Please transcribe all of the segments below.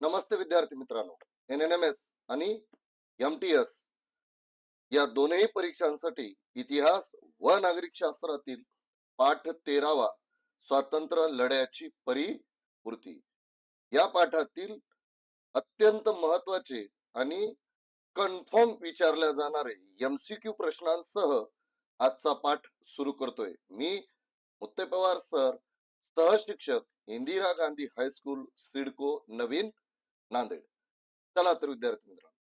नमस्ते विद्यार्थी मित्रांनो. N N M S आणि एम टी एस या दोनही परीक्षांसाठी इतिहास व नागरिक शास्त्रातील पाठ तेरावा स्वातंत्र्य लढ्याची परिपूर्ती. या पाठातील अत्यंत महत्त्वाचे आणि कन्फर्म विचारल्या जाणारे एमसीक्यू प्रश्नांसह आजचा पाठ सुरू करतोय. मी मुत्ते पवार सर सहशिक्षक इंदिरा गांधी हायस्कूल सिडको नवीन नांदेड. चला तर विद्यार्थी मित्रांनो.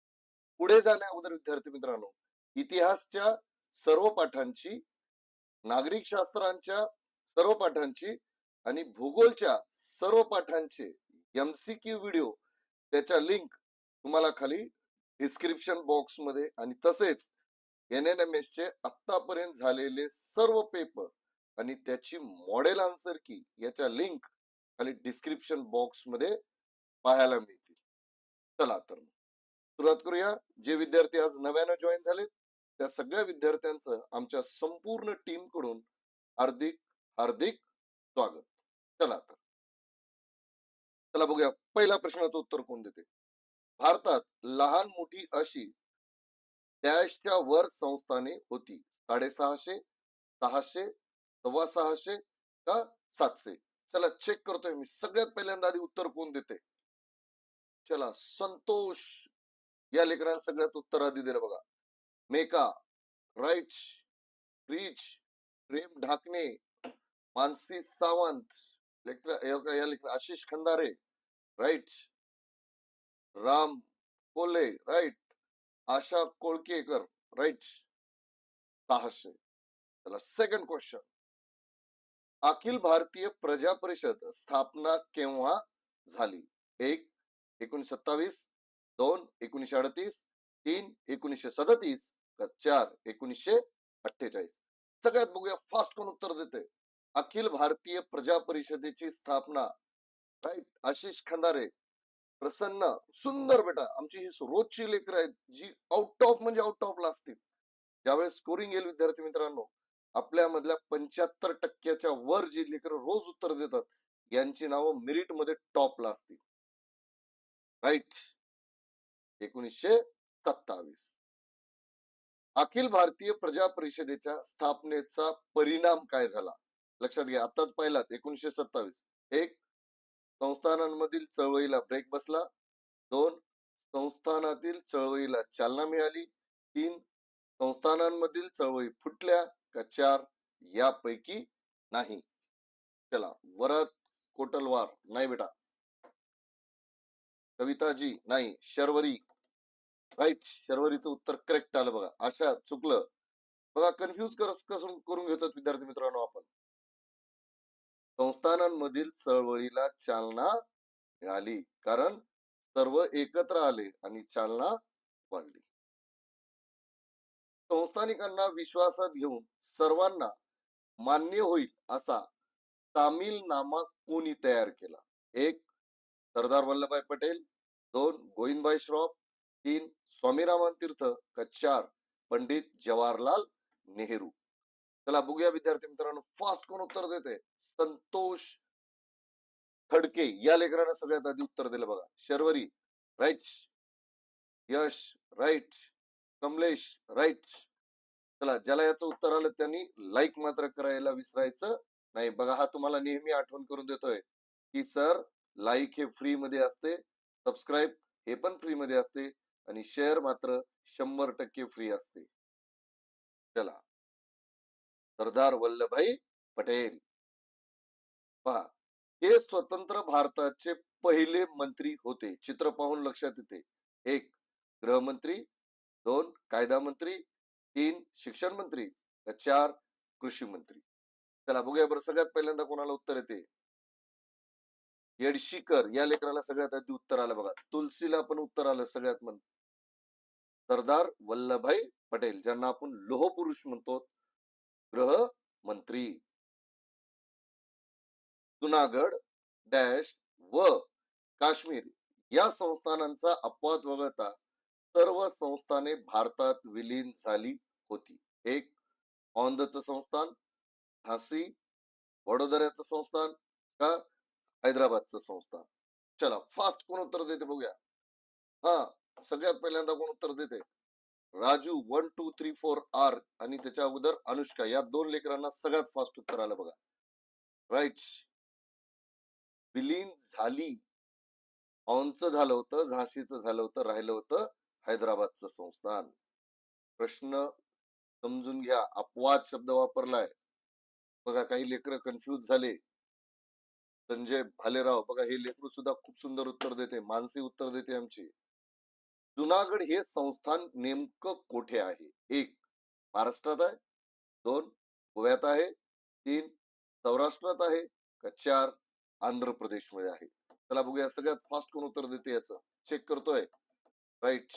पुढे जाण्या अगोदर विद्यार्थी मित्रांनो इतिहासच्या सर्व पाठांची नागरिक शास्त्रांच्या सर्व पाठांची आणि भूगोलच्या सर्व पाठांचे एमसीक्यू व्हिडिओ त्याच्या लिंक तुम्हाला खाली डिस्क्रिप्शन बॉक्समध्ये आणि तसेच एन एन एम एस चे आतापर्यंत झालेले सर्व पेपर आणि त्याची मॉडेल आन्सर की याच्या लिंक खाली डिस्क्रिप्शन बॉक्समध्ये पाहायला मिळेल. चला तर सुरुवात करूया. जे विद्यार्थी आज नव्यानं जॉईन झाले त्या सगळ्या विद्यार्थ्यांचं आमच्या संपूर्ण टीमकडून हार्दिक हार्दिक स्वागत. चला तर. चला बघूया. पहिल्या प्रश्नाचं उत्तर कोण देते? भारतात लहान मोठी अशी डॅशच्या वर संस्थाने होती. साडेसहाशे सहाशे सव्वा सहाशे का सातशे? चला चेक करतोय मी. सगळ्यात पहिल्यांदा आधी उत्तर कोण देते? चला संतोष या लेकरांना सगळ्यात उत्तर आधी दिलं बघा. मेका राईट रिच प्रेम ढाकणे मानसी सावंत लेकर या- लेकर Ashish Khandare right Ram Kolhe right Asha Kolkekar right सहाशे चला सेकंड क्वेश्चन अखिल भारतीय प्रजा परिषद स्थापना केव्हा झाली? एक एकोणीसशे सत्तावीस दोन एकोणीशे अडतीस तीन एकोणीसशे सदतीस का चार एकोणीशे अठ्ठेचाळीस. सगळ्यात बघूया फास्ट कोण उत्तर देते अखिल भारतीय प्रजा परिषदेची स्थापना. राईट आशिष खंडारे. प्रसन्न सुंदर बेटा. आमची ही रोजची लेकर आहेत जी आउट ऑफ म्हणजे आउट ऑफला असतील. ज्यावेळेस स्कोरिंग येईल विद्यार्थी मित्रांनो आपल्या मधल्या पंच्याहत्तर टक्क्याच्या वर जी लेकर रोज उत्तर देतात यांची नावं मेरिटमध्ये टॉपला असतील. राईट. एकोणीसशे सत्तावीस. अखिल भारतीय प्रजा परिषदेच्या स्थापनेचा परिणाम काय झाला? लक्षात घ्या आताच पाहिलात एकोणीसशे सत्तावीस. एक संस्थानांमधील चळवळीला ब्रेक बसला. दोन संस्थानातील चळवळीला चालना मिळाली. तीन संस्थानांमधील चळवळी फुटल्या का चार यापैकी नाही. चला वरद कोटलवार नाही बेटा. कविताजी नाही शर्वरी. राईट शर्वरीचं उत्तर करेक्ट आलं बघा. अशा चुकलं. बघा कन्फ्युज कसं करून घेतो विद्यार्थी मित्रांनो आपण. संस्थानांमधील चळवळीला चालना मिळाली. कारण सर्व एकत्र आले आणि चालना वाढली. संस्थानिकांना विश्वासात घेऊन सर्वांना मान्य होईल असा तामिल नामा कोणी तयार केला? एक सरदार वल्लभभाई पटेल दोन गोविंदभाई श्रॉफ तीन स्वामीरामन तीर्थ का चार पंडित जवाहरलाल नेहरू. चला बघूया विद्यार्थी मित्रांनो फास्ट कोण उत्तर देते संतोष खडके या लेकरानं सगळ्यात आधी उत्तर दिलं बघा. Sharvari right Yash right Kamlesh right चला ज्याला याचं उत्तर आलं त्यांनी लाईक मात्र करायला विसरायचं नाही. बघा हा तुम्हाला नेहमी आठवण करून देतोय की सर लाईक हे फ्री मध्ये असते. सबस्क्राईब हे पण फ्रीमध्ये असते आणि शेअर मात्र शंभर टक्के फ्री असते. चला. सरदार वल्लभभाई पटेल. पहा हे स्वतंत्र भारताचे पहिले मंत्री होते. चित्र पाहून लक्षात येते. एक गृहमंत्री. दोन कायदा मंत्री. तीन शिक्षण मंत्री. चार कृषी मंत्री. चला बघूया बरं सगळ्यात पहिल्यांदा कोणाला उत्तर येते? येडशीकर या लेकराला सगळ्यात आधी उत्तर आलं बघा. तुलसीला पण उत्तर आलं सगळ्यात म्हण. सरदार वल्लभभाई पटेल ज्यांना आपण लोह पुरुष म्हणतो. गृह मंत्री. जुनागड डॅश व काश्मीर या संस्थानांचा अपवाद वगळता सर्व संस्थाने भारतात विलीन झाली होती. एक औंधचं संस्थान. झाशी वडोदऱ्याचं संस्थान. का? हैदराबादचं संस्थान चला फास्ट कोण उत्तर देते बघूया. हा सगळ्यात पहिल्यांदा कोण उत्तर देते? Raju one two three four R आणि त्याच्या अगोदर अनुष्का या दोन लेकरांना सगळ्यात फास्ट उत्तर आलं बघा. राईट विलीन झाली. औंचं झालं होतं झाशीचं झालं होतं राहिलं होतं हैदराबादचं संस्थान. प्रश्न समजून घ्या अपवाद शब्द वापरलाय. बघा काही लेकर कन्फ्युज झाले. संजय भालेराव बघा हे लेकरू सुद्धा खूप सुंदर उत्तर देते मानसी उत्तर देते आमची. जुनागड हे संस्थान नेमकं कोठे आहे? एक महाराष्ट्रात आहे. दोन गोव्यात आहे. तीन सौराष्ट्रात आहे का चार आंध्र प्रदेशमध्ये आहे. चला बघूया सगळ्यात फास्ट कोण उत्तर देते याचं? चेक करतोय. राईट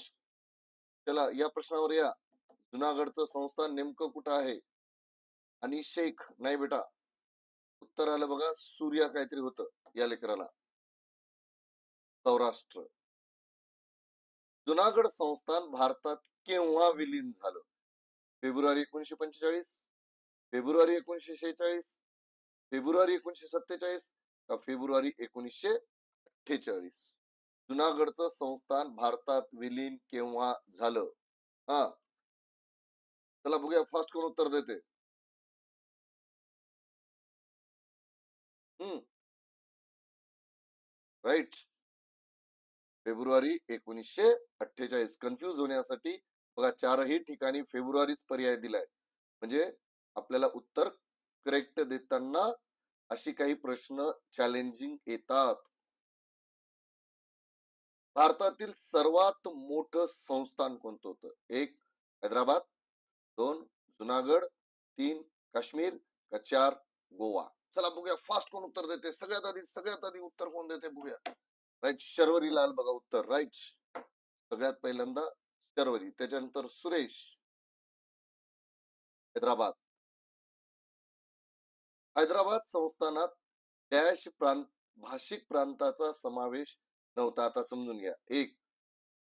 चला या प्रश्नावर या. जुनागडचं संस्थान नेमकं कुठं आहे? आणि शेख नाही बेटा. उत्तर आलं बघा सूर्या काहीतरी होतं या लेकराला सौराष्ट्र. जुनागड संस्थान भारतात केव्हा विलीन झालं? फेब्रुवारी एकोणीशे पंचेचाळीस? फेब्रुवारी एकोणीशे शेहेचाळीस? फेब्रुवारी एकोणीशे सत्तेचाळीस? का फेब्रुवारी एकोणीसशे अठ्ठेचाळीस? जुनागडचं संस्थान भारतात विलीन केव्हा झालं? हा. चला बघूया फास्ट करून उत्तर देते हम्म राईट फेब्रुवारी एकोणीसशे अठ्ठेचाळीस. कन्फ्युज होण्यासाठी बघा चारही ठिकाणी फेब्रुवारीच पर्याय दिलाय. म्हणजे आपल्याला उत्तर करेक्ट देताना अशी काही प्रश्न चॅलेंजिंग येतात. भारतातील सर्वात मोठं संस्थान कोणतं होतं? एक हैदराबाद. दोन जुनागड. तीन काश्मीर. का चार गोवा. चला बघूया. फास्ट कोण उत्तर देते? सगळ्यात आधी सगळ्यात आधी उत्तर कोण देते बघूया. राईट शर्वरी लाल बघा उत्तर. राईट सगळ्यात पहिल्यांदा शर्वरी. त्याच्यानंतर सुरेश. हैदराबाद. हैदराबाद संस्थानात डॅश प्रांत भाषिक प्रांताचा समावेश नव्हता. आता समजून घ्या. एक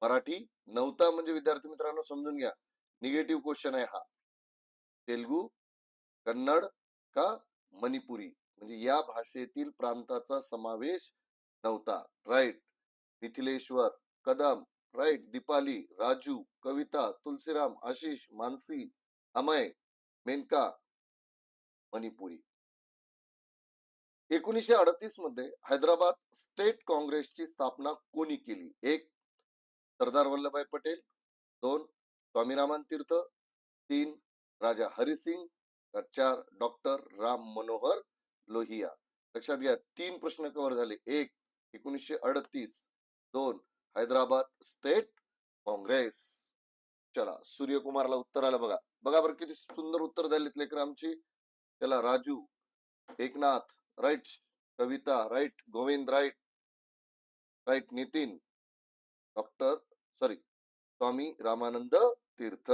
मराठी नव्हता म्हणजे विद्यार्थी मित्रांनो समजून घ्या. निगेटिव्ह क्वेश्चन आहे हा. तेलगू कन्नड का मणिपुरी? म्हणजे या भाषेतील प्रांताचा समावेश नव्हता. राईट. मिथिलेश्वर कदम राईट. दीपाली राजू कविता तुलसीराम आशिष मानसी अमय मेनका मणिपुरी. एकोणीसशे अडतीसमध्ये हैदराबाद स्टेट काँग्रेसची स्थापना कोणी केली? एक सरदार वल्लभभाई पटेल. दोन स्वामीरामान तीर्थ. तीन राजा हरिसिंग. तर चार डॉक्टर राम मनोहर. लोहिया लक्षात घ्या तीन प्रश्न कव्हर झाले. एक एकोणीसशे अडतीस. दोन हैदराबाद स्टेट काँग्रेस. चला सूर्यकुमारला उत्तर आलं बघा. बघा बरं किती सुंदर उत्तर झालीत लेकर आमची. त्याला Raju Eknath right Kavita right Govind right right Nitin doctor sorry Swami Ramanand Tirth.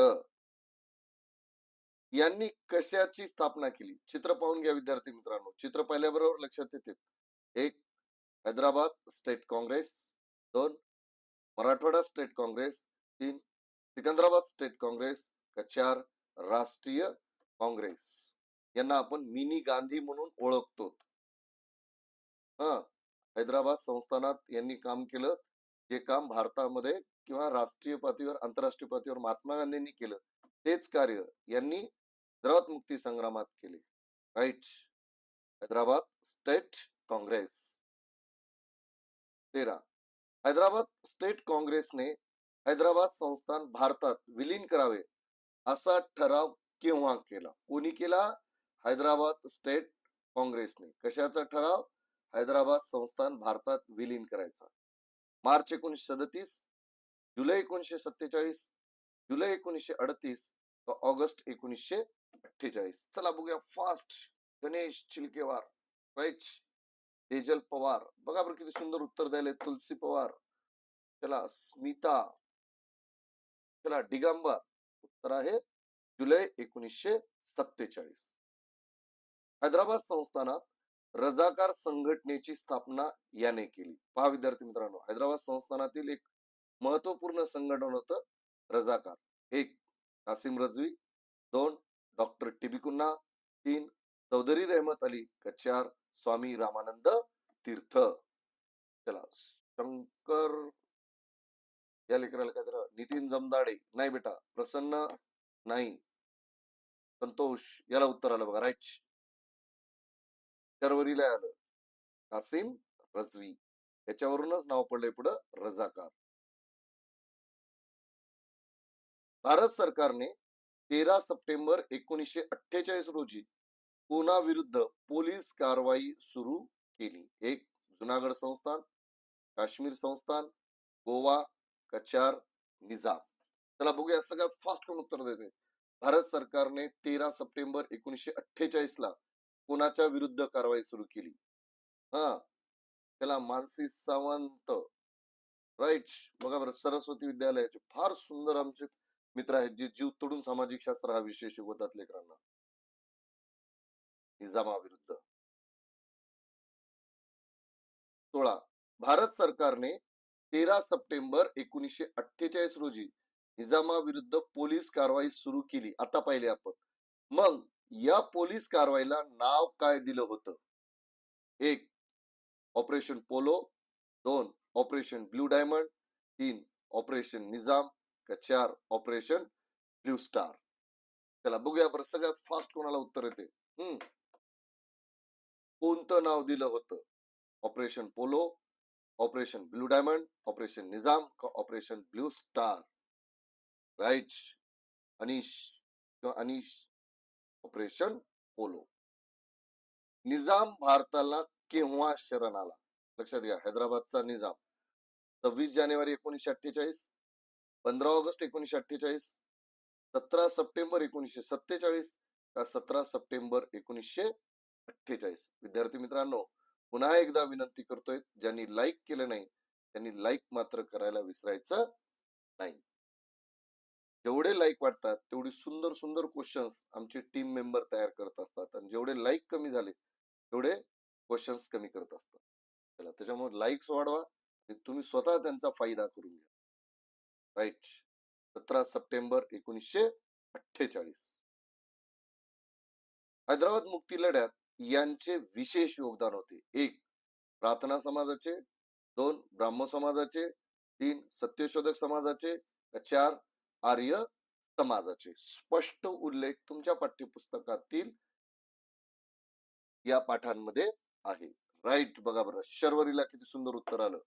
यांनी कशाची स्थापना केली? चित्र पाहून घ्या विद्यार्थी मित्रांनो. चित्र पाहिल्याबरोबर लक्षात येते. एक हैदराबाद स्टेट काँग्रेस. दोन मराठवाडा स्टेट काँग्रेस. तीन सिकंदराबाद स्टेट काँग्रेस. का चार राष्ट्रीय काँग्रेस. यांना आपण मिनी गांधी म्हणून ओळखतो. हा हैदराबाद संस्थानात यांनी काम केलं. जे काम भारतामध्ये किंवा राष्ट्रीय पातळीवर आंतरराष्ट्रीय पातळीवर महात्मा गांधींनी केलं. तेच कार्य यांनी हैदराबाद मुक्ती संग्रामात केले. राईट. Hyderabad state Congress. तेरा. हैदराबाद स्टेट काँग्रेसने हैदराबाद संस्थान भारतात विलीन करावे असा ठराव केव्हा केला? कोणी केला? हैदराबाद स्टेट काँग्रेसने. कशाचा ठराव? हैदराबाद संस्थान भारतात विलीन करायचा. मार्च एकोणीसशे सदतीस जुलै एकोणीसशे सत्तेचाळीस जुलै एकोणीसशे अडतीस ऑगस्ट एकोणीसशे अठ्ठेचाळीस. चला बघूया फास्ट गणेश चिलकेवार राईट? तेजल पवार. बघा बरं किती सुंदर उत्तर द्यायला तुलसी पवार. चला स्मिता. चला डिगांबर उत्तर आहे जुलै एकोणीसशे सत्तेचाळीस. हैदराबाद संस्थानात रजाकार संघटनेची स्थापना याने केली. पहा विद्यार्थी मित्रांनो हैदराबाद संस्थानातील एक महत्त्वपूर्ण संघटन होतं रजाकार एक कासिम रजवी दोन डॉक्टर टिबिकुन्ना तीन चौधरी रहमत अली का चार स्वामी रामानंद तीर्थ. चला शंकर या लेकराला काय तर नितीन जमदाडे. नाही बेटा प्रसन्न नाही. संतोष याला उत्तर आलं बघा राईट. शर्वरीला आलं. कासिम रजवी. याच्यावरूनच नाव पडलंय पुढं रजाकार भारत सरकारने तेरा सप्टेंबर एकोणीसशे अठ्ठेचाळीस रोजी पुना विरुद्ध पोलीस कारवाई सुरू केली. एक जुनागड संस्थान काश्मीर संस्थान गोवा कचार निजाम. चला बघूया सगळ्यात फास्ट कोण उत्तर देते? भारत सरकारने तेरा सप्टेंबर एकोणीसशे अठ्ठेचाळीस ला कोणाच्या विरुद्ध कारवाई सुरू केली? हा त्याला मानसी सावंत. राईट बघा बरं सरस्वती विद्यालयाचे फार सुंदर आमचे मित्र आहेत जे जीव तोडून सामाजिक शास्त्र हा विषय शिकवतात लेकरांना. निजामाविरुद्ध. सोळा. भारत सरकारने तेरा सप्टेंबर एकोणीसशे अठ्ठेचाळीस रोजी निजामाविरुद्ध पोलीस कारवाई सुरू केली. आता पाहिले आपण. मग या पोलीस कारवाईला नाव काय दिलं होतं? एक ऑपरेशन पोलो. दोन ऑपरेशन ब्लू डायमंड. तीन ऑपरेशन निजाम. का चार ऑपरेशन ब्ल्यू स्टार. चला बघूया बरं सगळ्यात फास्ट कोणाला उत्तर येते? हम्म. कोणतं नाव दिलं होतं? Operation polo operation blue diamond operation Nizam का operation blue star? Right. Anish किंवा अनिश ऑपरेशन पोलो. निजाम भारताला केव्हा शरण आला? लक्षात घ्या हैदराबादचा निजाम. सव्वीस जानेवारी एकोणीसशे अठ्ठेचाळीस पंधरा ऑगस्ट एकोणीसशे अठ्ठेचाळीस सतरा सप्टेंबर एकोणीसशे सत्तेचाळीस का सतरा सप्टेंबर एकोणीसशे अठ्ठेचाळीस. विद्यार्थी मित्रांनो पुन्हा एकदा विनंती करतोय ज्यांनी लाईक केलं नाही त्यांनी लाईक मात्र करायला विसरायचं नाही. जेवढे लाईक वाटतात तेवढी सुंदर सुंदर क्वेश्चन्स आमचे टीम मेंबर तयार करत असतात. आणि जेवढे लाईक कमी झाले तेवढे क्वेश्चन्स कमी करत असतात. त्याला त्याच्यामुळे लाईक्स वाढवा आणि तुम्ही स्वतः त्यांचा फायदा करून घ्या. राईट. सतरा सप्टेंबर एकोणीसशे अठ्ठेचाळीस. हैदराबाद मुक्ती लढ्यात यांचे विशेष योगदान होते. एक प्रार्थना समाजाचे. दोन ब्राह्म समाजाचे. तीन सत्यशोधक समाजाचे. चार आर्य समाजाचे. स्पष्ट उल्लेख तुमच्या पाठ्यपुस्तकातील या पाठांमध्ये आहे. राईट. बघा बरं. शर्वरीला किती सुंदर उत्तर आलं.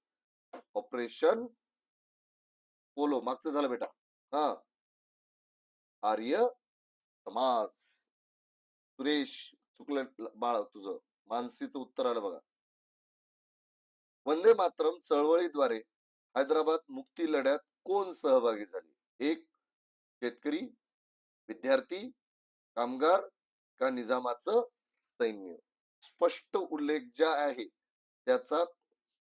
ऑपरेशन पोलो मागचं झालं बेटा. हा. आर्य समाज. सुरेश चुकलं बाळ तुझं. मानसीचं उत्तर आलं बघा. वंदे मातरम चळवळीद्वारे हैदराबाद मुक्ती लढ्यात कोण सहभागी झाले? एक शेतकरी विद्यार्थी कामगार का निजामाचं सैन्य? स्पष्ट उल्लेख ज्या आहे त्याचा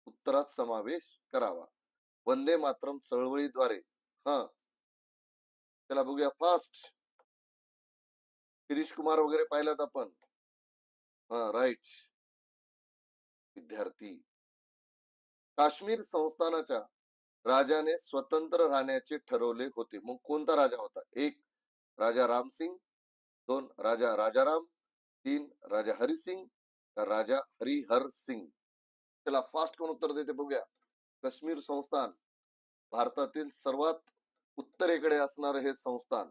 उत्तरात समावेश करावा. वंदे मातरम चळवळीद्वारे. हा. त्याला बघूया फास्ट शिरीष कुमार वगैरे पाहिलात आपण. हा राईट विद्यार्थी. काश्मीर संस्थानाच्या राजाने स्वतंत्र राहण्याचे ठरवले होते. मग कोणता राजा होता? एक राजा रामसिंग. दोन राजा राजाराम. तीन राजा हरिसिंग. राजा हरिहर सिंग त्याला फास्ट कोण उत्तर देते बघूया. काश्मीर संस्थान भारतातील सर्वात उत्तरेकडे असणार हे संस्थान.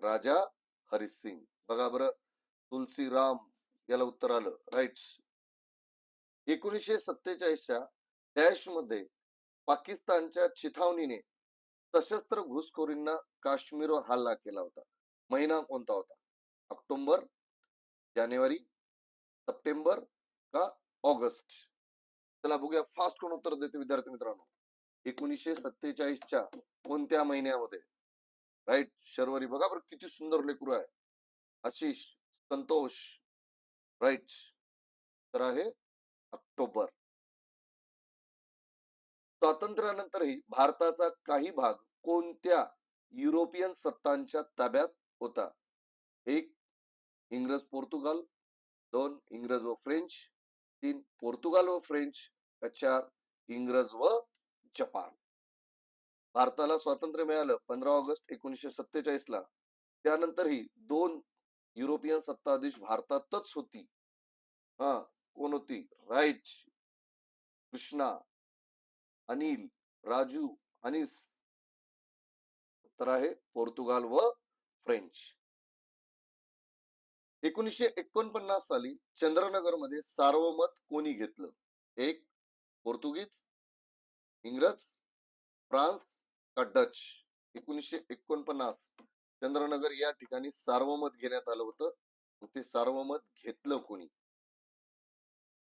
राजा हरिसिंग बघा बरं तुलसीराम याला उत्तर आलं राईट एकोणीसशे सत्तेचाळीसच्या डॅशमध्ये पाकिस्तानच्या चिथावणीने सशस्त्र घुसखोरींना काश्मीरवर हल्ला केला होता. महिना कोणता होता? ऑक्टोबर जानेवारी सप्टेंबर का ऑगस्ट? चला बघूया. फास्ट कोण उत्तर देते विद्यार्थी मित्रांनो? एकोणीसशे सत्तेचाळीसच्या कोणत्या महिन्यामध्ये? राईट शर्वरी. बघा बरं किती सुंदर लेकरू आहे. आशिष संतोष. राईट तर आहे ऑक्टोबर. स्वातंत्र्यानंतरही भारताचा काही भाग कोणत्या युरोपियन सत्तांच्या ताब्यात होता? एक इंग्रज पोर्तुगाल दोन इंग्रज व फ्रेंच. तीन पोर्तुगाल व फ्रेंच. चार इंग्रज व जपान. भारताला स्वातंत्र्य मिळालं पंधरा ऑगस्ट एकोणीसशे सत्तेचाळीस ला. त्यानंतरही दोन युरोपियन सत्ताधीश भारतातच होती. हा कोण होती? राईट कृष्णा अनिल राजू अनिस. उत्तर आहे पोर्तुगाल व फ्रेंच. एकोणीसशे एकोणपन्नास साली चंद्रनगरमध्ये सार्वमत कोणी घेतलं? एक पोर्तुगीज इंग्रज फ्रान्स का डच एकोणीसशे एकोणपन्नास चंद्रनगर या ठिकाणी सार्वमत घेण्यात आलं होतं. ते सार्वमत घेतलं कोणी?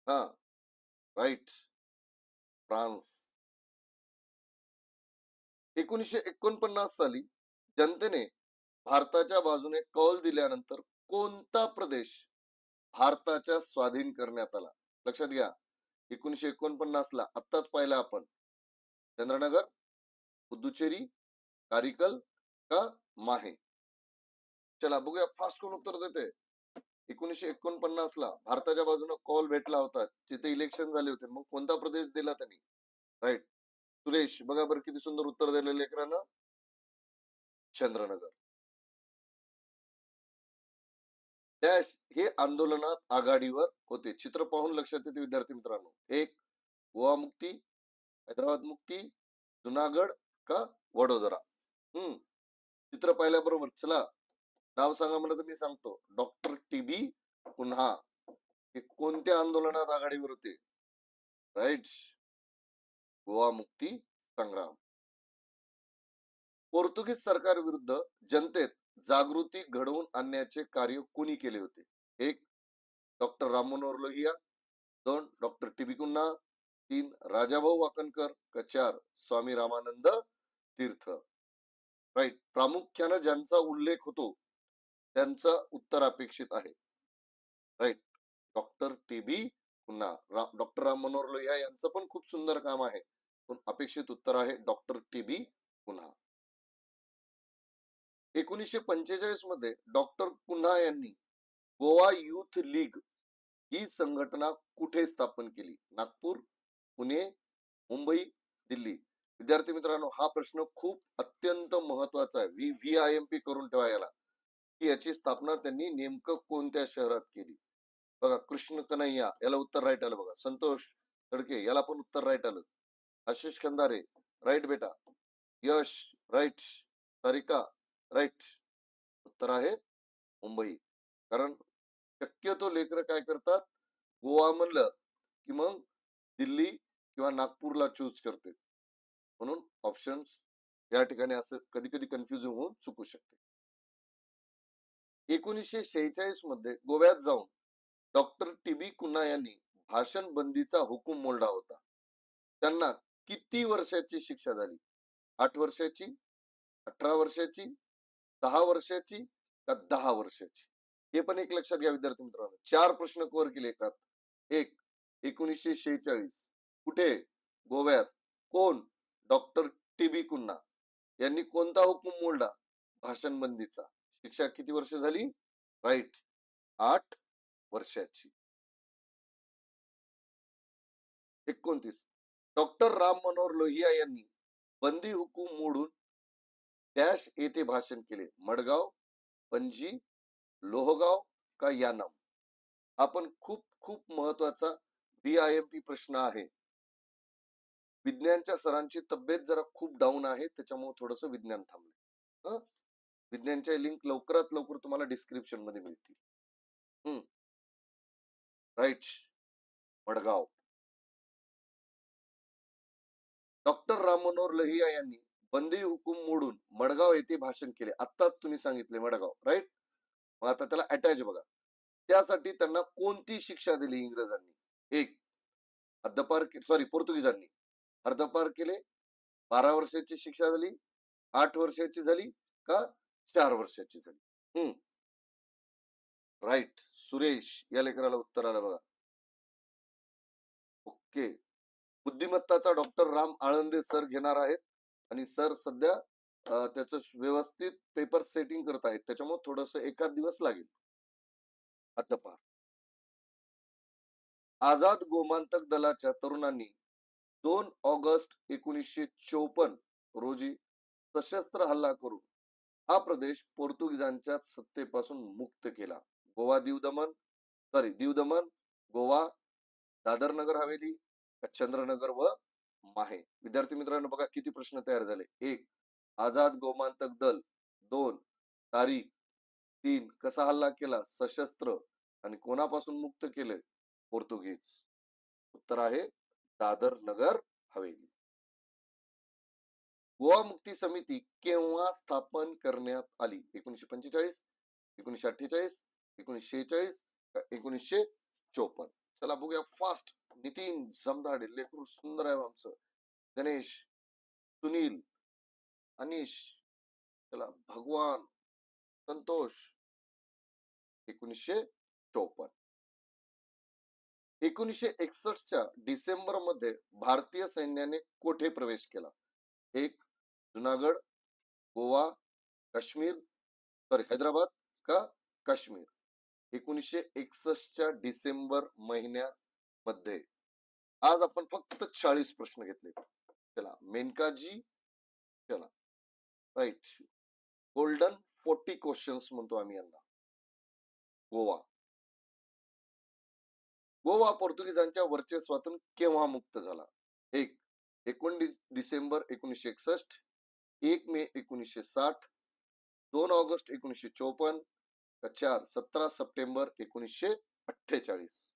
हा राईट. फ्रान्स. एकोणीसशे एकोणपन्नास साली जनतेने भारताच्या बाजूने कौल दिल्यानंतर कोणता प्रदेश भारताच्या स्वाधीन करण्यात आला? लक्षात घ्या. एकोणीसशे एकोणपन्नास ला आत्ताच पाहिला आपण. चंद्रनगर पुदुचेरी कारिकल का माहे? चला बघूया फास्ट कोण उत्तर देते एकोणीसशे एकोणपन्नास ला भारताच्या बाजूने कॉल भेटला होता. तिथे इलेक्शन झाले होते. मग कोणता प्रदेश दिला त्यांनी? राईट सुरेश बघा बरं किती सुंदर उत्तर दिले लेकरांना. चंद्रनगर. डॅश हे आंदोलनात आघाडीवर होते. चित्र पाहून लक्षात येते विद्यार्थी मित्रांनो. एक गोवा मुक्ती हैदराबाद मुक्ती जुनागड का वडोदरा? हम्म चित्र पाहिल्याबरोबर चला नाव सांगा म्हणलं तर मी सांगतो. डॉक्टर टीबी पुन्हा. हे कोणत्या आंदोलनात आघाडीवर होते? राईट. गोवा मुक्ती संग्राम. पोर्तुगीज सरकार विरुद्ध जनतेत जागृती घडवून आणण्याचे कार्य कोणी केले होते? एक डॉक्टर राम मनोहर लोहिया दोन डॉक्टर टी बी कुन्हा तीन राजाभाऊ वाकणकर. का चार स्वामी रामानंद तीर्थ. राईट. प्रामुख्यानं ज्यांचा उल्लेख होतो त्यांचं उत्तर अपेक्षित आहे. राईट. डॉक्टर टी बी पुन्हा डॉक्टर राम मनोहर लोहिया यांचं पण खूप सुंदर काम आहे. पण अपेक्षित उत्तर आहे डॉक्टर टी बी पुन्हा एकोणीसशे पंचेचाळीसमध्ये डॉक्टर पुन्हा यांनी गोवा युथ लीग ही संघटना कुठे स्थापन केली? नागपूर पुणे मुंबई दिल्ली. विद्यार्थी मित्रांनो हा प्रश्न खूप अत्यंत महत्त्वाचा आहे. V V I M P करून ठेवा याला. की याची स्थापना त्यांनी नेमकं कोणत्या शहरात केली? बघा कृष्ण कन्हैया याला उत्तर राईट आलं बघा. संतोष तडके याला पण उत्तर राईट आलं. आशिष खंदारे राईट बेटा. Yash right Sarika right. उत्तर आहे मुंबई. कारण शक्यतो लेकर काय करतात? गोवा म्हणलं की मग दिल्ली किंवा नागपूरला चूज करते. म्हणून ऑप्शन या ठिकाणी असं कधी कधी कन्फ्युज होऊन चुकू शकते. एकोणीसशे शेहेचाळीसमध्ये गोव्यात जाऊन डॉक्टर टी बी कुन्हा यांनी भाषण बंदीचा हुकूम मोडला होता. त्यांना किती वर्षाची शिक्षा झाली? आठ वर्षाची? अठरा वर्षाची? दहा वर्षाची का दहा वर्षाची? हे पण एक लक्षात घ्या विद्यार्थी मित्रांनो. चार प्रश्न कव्हर केले एकात. एक एकोणीसशे शेहेचाळीस. कुठे? गोव्यात. कोण? डॉक्टर टी बी कुन्हा यांनी कोणता हुकूम मोडला? भाषण बंदीचा शिक्षा किती वर्ष झाली? राईट. आठ वर्षाची. एकोणतीस. डॉक्टर राम मनोहर लोहिया यांनी बंदी हुकूम मोडून डॅश येथे भाषण केले. मडगाव पणजी लोहगाव का यानाम? आपण खूप खूप महत्त्वाचा बी आय एम पी प्रश्न आहे. विज्ञानच्या सरांची तब्येत जरा खूप डाऊन आहे त्याच्यामुळे थोडस विज्ञान थांबले विज्ञानच्या लिंक लवकरात लवकर तुम्हाला डिस्क्रिप्शनमध्ये मिळतील. हम्म राईट. मडगाव. डॉक्टर राम मनोहर लोहिया यांनी बंदी हुकूम मोडून मडगाव येथे भाषण केले. आत्ताच तुम्ही सांगितले मडगाव राईट मग आता त्याला अटॅच बघा. त्यासाठी त्यांना कोणती शिक्षा दिली इंग्रजांनी? एक हद्दपार सॉरी पोर्तुगीजांनी. हद्दपार केले बारा वर्षाची शिक्षा झाली आठ वर्षाची झाली का चार वर्षाची झाली? हम्म. राईट सुरेश या लेकराला उत्तर आलं बघा. ओके. बुद्धिमत्ताचा डॉक्टर राम आळंदे सर घेणार आहेत. आणि सर सध्या त्याचं व्यवस्थित पेपर सेटिंग करत आहेत. त्याच्यामुळे थोडस एकाच दिवस लागेल. हद्दपार आझाद गोमांतक दलाच्या तरुणांनी दोन ऑगस्ट एकोणीसशे चौपन्न रोजी सशस्त्र हल्ला करून हा प्रदेश पोर्तुगीजांच्या सत्तेपासून मुक्त केला. गोवा दीव दमन सॉरी दीव दमन गोवा दादर नगर हवेली चंद्रनगर व माहे. विद्यार्थी मित्रांनो बघा किती प्रश्न तयार झाले. एक आझाद गोमांतक दल. दोन तारीख. तीन कसा हल्ला केला? सशस्त्र. आणि कोणापासून मुक्त केले? पोर्तुगीज. उत्तर आहे दादर नगर हवेली. गोवा मुक्ती समिती केव्हा स्थापन करण्यात आली? एकोणीशे पंचेचाळीस एकोणीशे अठ्ठेचाळीस एकोणीशे शेहेचाळीस एकोणीसशे चोपन्न? चला बघूया. फास्ट नितीन जमदाडे लेकरू सुंदर आहे आमचं. गणेश सुनील अनिश चला भगवान संतोष एकोणीसशे चोपन्न. एकोणीसशे एकसष्टच्या डिसेंबरमध्ये भारतीय सैन्याने कोठे प्रवेश केला? एक जुनागड गोवा काश्मीर तर हैदराबाद का काश्मीर? एकोणीसशे एकसष्टच्या डिसेंबर महिन्यामध्ये. आज आपण फक्त चाळीस प्रश्न घेतले. चला मेनकाजी चला. राईट गोल्डन फोर्टी क्वेश्चन्स म्हणतो आम्ही यांना. गोवा. गोवा पोर्तुगीजांच्या वर्चस्वातून केव्हा मुक्त झाला? एक एकोणीस डिसेंबर एकोणीसशे एकसष्ट एक मे एकोणीसशे साठ दोन ऑगस्ट एकोणीसशे चोपन्न चार सतरा सप्टेंबर एकोणीसशे अठ्ठेचाळीस.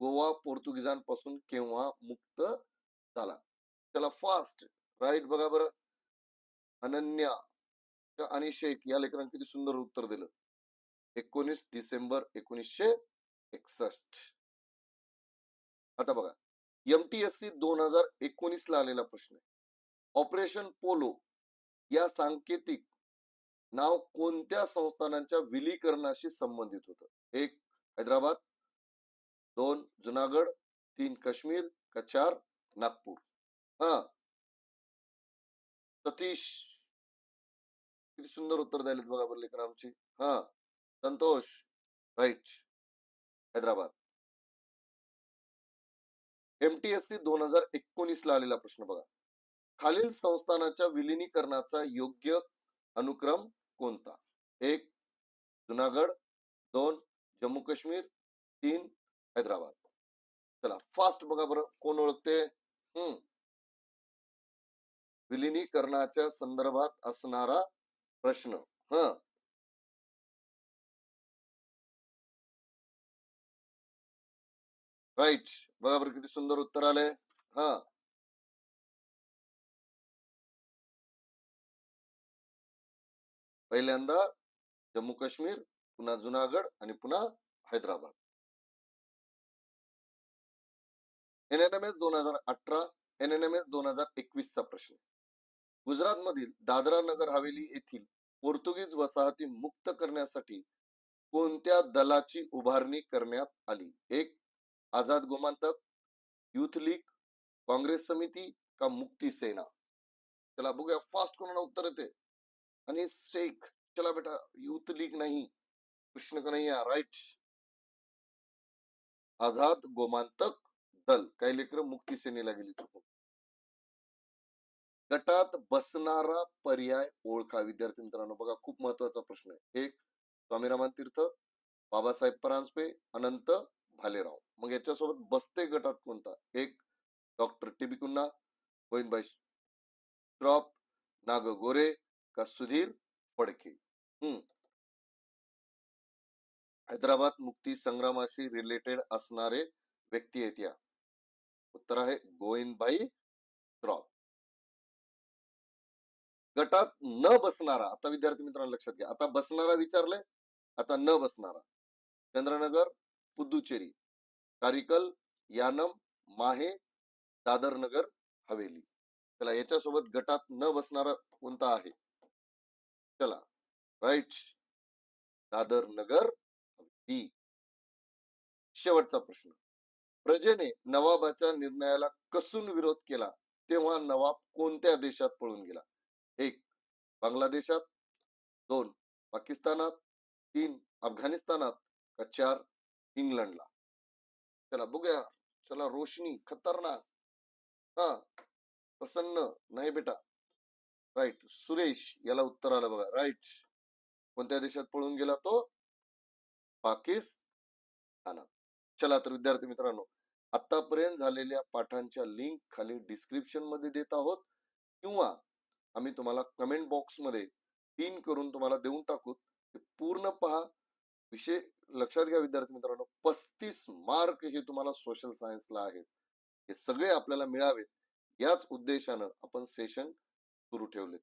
गोवा पोर्तुगीजांपासून केव्हा मुक्त झाला? त्याला फास्ट राईट बघा बरं. अनन्या आणि शेख या लेकरांनी किती सुंदर उत्तर दिलं. एकोणीस डिसेंबर एकोणीसशे एकसष्ट. आता बघा. एमटीएससी दोन हजार एकोणीस ला आलेला प्रश्न आहे. ऑपरेशन पोलो या सांकेतिक नाव कोणत्या संस्थानांच्या विलीकरणाशी संबंधित होतं? एक हैदराबाद. दोन जुनागड तीन काश्मीर. का चार नागपूर. हा. सतीश. किती सुंदर उत्तर द्यायलेत बघा बरं लेखन आमची. हा. संतोष. राईट. हैदराबाद. एमटीएससी दोन हजार एकोणीस ला आलेला प्रश्न बघा. खालील संस्थानाच्या विलिनीकरणाचा योग्य अनुक्रम कोणता? एक जुनागड दोन जम्मू काश्मीर तीन हैदराबाद. चला फास्ट बघा बरं कोण ओळखते? हम्म विलिनीकरणाच्या संदर्भात असणारा प्रश्न. ह. राईट बघा बरं किती सुंदर उत्तर आलंय. हा. पहिल्यांदा जम्मू काश्मीर पुन्हा जुनागड आणि पुन्हा हैदराबाद. एनएनएमएस दोन हजार अठरा एनएनएमएस दोन हजार एकवीसचा प्रश्न. गुजरात मधील दादरा नगर हवेली येथील पोर्तुगीज वसाहती मुक्त करण्यासाठी कोणत्या दलाची उभारणी करण्यात आली? एक Azad Gomantak youth league Congress समिती का मुक्ती सेना? चला बघूया फास्ट कोणाला उत्तर येते? आणि शेख चला बेटा युथ लीग नाही. कृष्ण कन्हैया राईट? आझाद गोमांतक दल. काही लेकर मुक्ती सेनेला गेली चुकून गटात बसणारा पर्याय ओळखा. विद्यार्थी मित्रांनो बघा खूप महत्त्वाचा प्रश्न आहे. एक स्वामीरामान तीर्थ बाबासाहेब परांजपे अनंत भालेराव. मग याच्यासोबत बसते गटात कोणता? एक डॉक्टर टीबी कुन्हा गोविंदभाई श्रॉफ नाग गोरे का सुधीर फडके? हम्म हैदराबाद मुक्ती संग्रामाशी रिलेटेड असणारे व्यक्ती आहेत या. उत्तर आहे गोविंदभाई श्रॉफ गटात न बसणारा आता विद्यार्थी मित्रांनो लक्षात घ्या आता बसणारा विचारलंय आता न बसणारा. चंद्रनगर पुदुचेरी कारिकल यानम माहे दादर नगर हवेली. चला याच्यासोबत गटात न बसणारा कोणता आहे? चला. राईट. दादर नगर हवेली शेवटचा प्रश्न. प्रजेने नवाबाच्या निर्णयाला कसून विरोध केला तेव्हा नवाब कोणत्या देशात पळून गेला? एक बांगलादेशात. दोन पाकिस्तानात. तीन अफगाणिस्तानात. का चार इंग्लंडला. चला बघूया. चला रोशनी खतरनाक. हा प्रसन्न. नाही बेटा. राईट. सुरेश याला उत्तर आलं बघा. राईट. कोणत्या देशात पळून गेला तो? पाकिस्तान चला तर विद्यार्थी मित्रांनो आतापर्यंत झालेल्या पाठांच्या लिंक खाली डिस्क्रिप्शनमध्ये देत आहोत. किंवा आम्ही तुम्हाला कमेंट बॉक्समध्ये पिन करून तुम्हाला देऊन टाकू. ते पूर्ण पहा. विषय लक्षात घ्या विद्यार्थी मित्रांनो. पस्तीस मार्क हे तुम्हाला सोशल सायन्सला आहेत. हे सगळे आपल्याला मिळावेत. याच उद्देशानं आपण सेशन सुरू ठेवले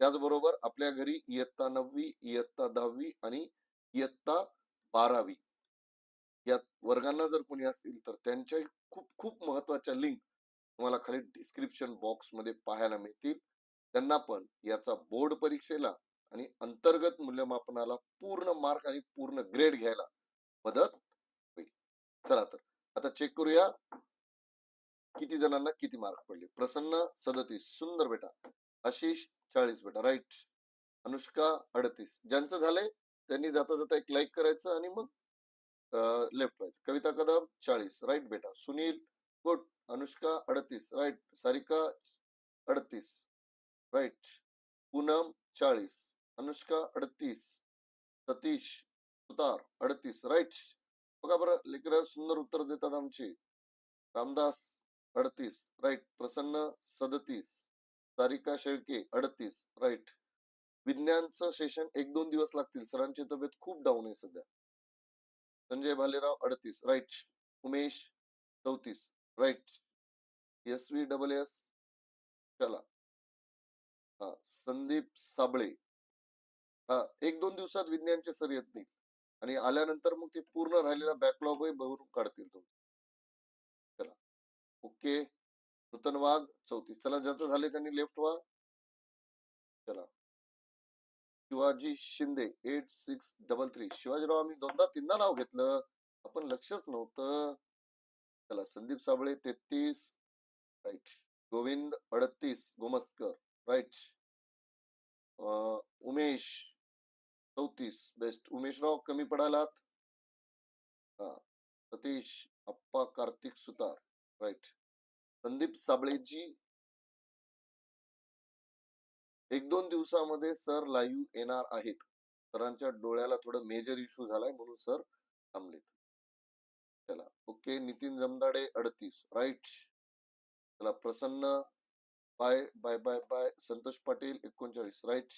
त्याचबरोबर आपल्या घरी इयत्ता नववी इयत्ता दहावी आणि इयत्ता बारावी या वर्गांना जर कोणी असतील तर त्यांच्याही खूप खूप महत्त्वाच्या लिंक तुम्हाला खाली डिस्क्रिप्शन बॉक्समध्ये पाहायला मिळतील. त्यांना पण याचा बोर्ड परीक्षेला आणि अंतर्गत मूल्यमापनाला पूर्ण मार्क आणि पूर्ण ग्रेड घ्यायला मदत होईल. चला तर आता चेक करूया. किती जणांना किती मार्क पडले? प्रसन्न सदतीस सुंदर बेटा. आशिष चाळीस बेटा राईट अनुष्का अडतीस. ज्यांचं झालंय त्यांनी जाता जाता एक लाईक करायचं आणि मग लेफ्ट व्हायचं. कविता कदम चाळीस. राईट बेटा. सुनील गुड अनुष्का अडतीस. राईट सारिका अडतीस. राईट पूनम चाळीस. अनुष्का अडतीस. सतीश सुतार अडतीस. राईट बघा बरं लेकर सुंदर उत्तर देतात आमचे. रामदास अडतीस. राईट प्रसन्न सदतीस. सारिका शेळके अडतीस राईट. विज्ञानचं सेशन एक दोन दिवस लागतील. सरांची तब्येत खूप डाऊन आहे सध्या. संजय भालेराव अडतीस राईट. उमेश चौतीस right. S V double S चला. हा संदीप साबळे. हा एक दोन दिवसात विज्ञानचे सर येत नाही आणि आल्यानंतर मग ते पूर्ण राहिलेला बॅकलॉग भरून काढतील तुम्ही. चला. ओके. नूतन वाघ चौतीस. चला ज्याचं झाले त्यांनी लेफ्ट वाघ. चला. Shivaji Shinde eight six double three Shivajirao आम्ही दोनदा तीनदा नाव घेतलं. आपण लक्षच नव्हतं. चला संदीप साबळे तेहतीस. राईट गोविंद अडतीस. गोमस्कर. राईट उमेश चौतीस. बेस्ट उमेशराव कमी पडालात. हा. सतीश अप्पा कार्तिक सुतार. राईट संदीप साबळेजी एक दोन दिवसामध्ये सर लाईव्ह येणार आहेत. सरांच्या डोळ्याला थोडं मेजर इश्यू झालाय म्हणून सर थांबलेत. चला ओके नितीन जमदाडे अडतीस राईट चला Prasanna bye bye bye bye Santosh Patil एकोणचाळीस राईट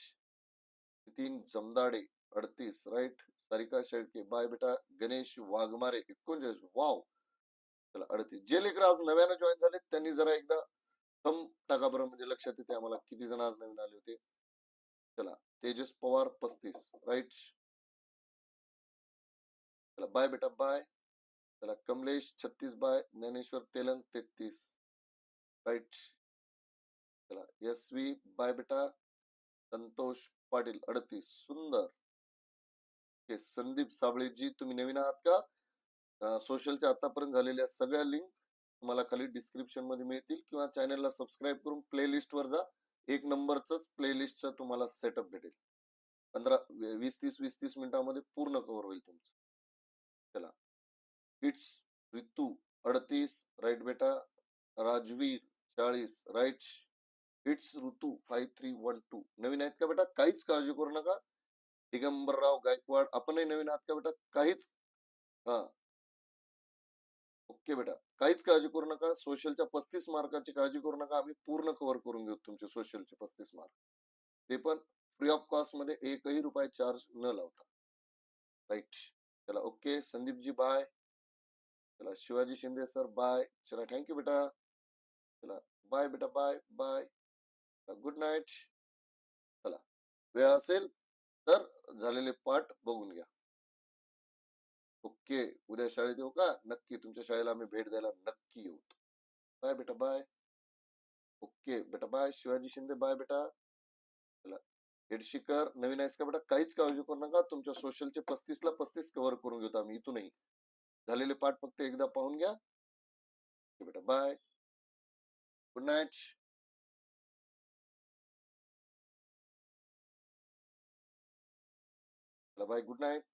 नितीन जमदाडे अडतीस राईट सारिका शेळके बाय बेटा गणेश वाघमारे एकोणचाळीस वाव चला अडतीस. जे लेकर आज नव्यानं जॉईन झाले त्यांनी जरा एकदा कम टाका बरं म्हणजे लक्षात येते आम्हाला किती जण आज नवीन आले होते. चला तेजस पवार पस्तीस. राईट? चला बाय बेटा बाय चला कमलेश छत्तीस बाय ज्ञानेश्वर तेलंग तेहतीस. राईट? चला यशवी बाय बेटा. संतोष पाटील अडतीस. सुंदर. संदीप साबळेजी तुम्ही नवीन आहात का? सोशलच्या आतापर्यंत झालेल्या सगळ्या लिंक तुम्हाला खाली डिस्क्रिप्शनमध्ये मिळतील किंवा चॅनलला सबस्क्राईब करून प्लेलिस्ट वर जा. एक नंबरच प्लेलिस्टचा तुम्हाला सेटअप भेटेल. पंधरा वीस तीस वीस तीस मिनिटांमध्ये पूर्ण कव्हर होईल तुमचं. चला. इट्स रितू अडतीस राईट बेटा राजवीर चाळीस right it's Ritu five three one two. नवीन आहेत का बेटा? काहीच काळजी करू नका. दिगंबरराव गायकवाड आपणही नवीन आहात का बेटा? काहीच. हा. ओके बेटा. काहीच काळजी करू नका. सोशलच्या पस्तीस मार्काची काळजी करू नका. आम्ही पूर्ण कव्हर करून घेऊ तुमचे सोशलचे पस्तीस मार्क. ते पण फ्री ऑफ कॉस्टमध्ये एकही रुपये चार्ज न लावता. राईट चला ओके. संदीपजी बाय चला शिवाजी शिंदे सर बाय चला थँक्यू बेटा. चला बाय बेटा बाय बाय गुड नाईट चला वेळ असेल तर झालेले पाठ बघून घ्या. ओके उद्या शाळेत येऊ का? नक्की तुमच्या शाळेला आम्ही भेट द्यायला नक्की येऊ. बाय बेटा बाय. ओके बेटा बाय. शिवाजी शिंदे बाय बेटा. चला हेडशिकर नवीन आहेस का बेटा? काहीच काळजी करू नका. तुमच्या सोशलचे पस्तीसला पस्तीस कव्हर करून घेतो आम्ही इथूनही. झालेले पाठ फक्त एकदा पाहून घ्या. बेटा bye. Good night. Bye. Good night.